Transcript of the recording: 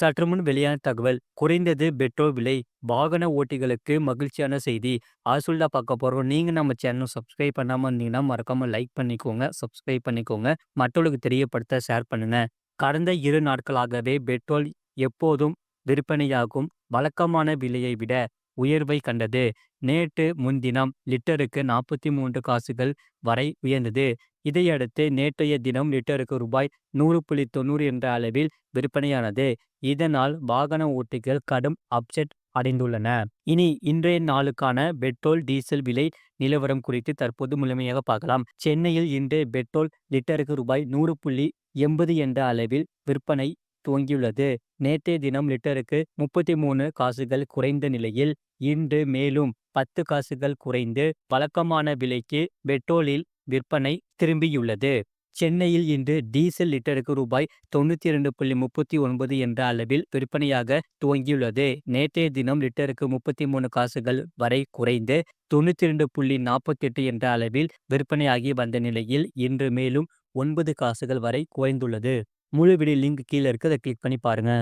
சற்று முன் வெளியான தகவல் குறைந்தது பெட்ரோல் விலை. வாகன ஓட்டிகளுக்கு மகிழ்ச்சியான செய்தி. ஆசுல்டா பார்க்க போறோம். நீங்க நம்ம சேனல் சப்ஸ்கிரைப் பண்ணாம இருந்தீங்கன்னா மறக்காம லைக் பண்ணிக்கோங்க சப்ஸ்கிரைப் பண்ணிக்கோங்க. மற்றவர்களுக்கு தெரியப்படுத்த ஷேர் பண்ணுங்க. கடந்த இரு நாட்களாகவே பெட்ரோல் எப்போதும் விற்பனையாகும். வழக்கமான விலையை விட உயர்வை கண்டது. நேற்று முன்தினம் லிட்டருக்கு நாற்பத்தி மூன்று காசுகள் வரை உயர்ந்தது. இதையடுத்து நேற்றைய தினம் லிட்டருக்கு ரூபாய் நூறு புள்ளி தொண்ணூறு என்ற அளவில் விற்பனையானது. இதனால் வாகன ஓட்டிகள் கடும் அப்செட் அடைந்துள்ளன. இனி இன்றைய நாளுக்கான பெட்ரோல் டீசல் விலை நிலவரம் குறித்து தற்போது முழுமையாக பார்க்கலாம். சென்னையில் இன்று பெட்ரோல் லிட்டருக்கு ரூபாய் நூறு புள்ளி எண்பது என்ற அளவில் விற்பனை துவங்கியுள்ளது. நேற்றைய தினம் லிட்டருக்கு முப்பத்தி மூணு காசுகள் குறைந்த நிலையில் இன்று மேலும் பத்து காசுகள் குறைந்து வழக்கமான விலைக்கு பெட்ரோலில் விற்பனை திரும்பியுள்ளது. சென்னையில் இன்று டீசல் லிட்டருக்கு ரூபாய் தொண்ணூற்றி இரண்டு புள்ளி முப்பத்தி ஒன்பது என்ற அளவில் விற்பனையாக துவங்கியுள்ளது. நேற்றைய தினம் லிட்டருக்கு முப்பத்தி மூணு காசுகள் வரை குறைந்து தொண்ணூற்றி இரண்டு புள்ளி நாற்பத்தி எட்டு என்ற அளவில் விற்பனையாகி வந்த நிலையில் இன்று மேலும் ஒன்பது காசுகள் வரை குறைந்துள்ளது. முழு வீடியோ லிங்க் கீழே இருக்கு. அதை கிளிக் பண்ணி பாருங்க.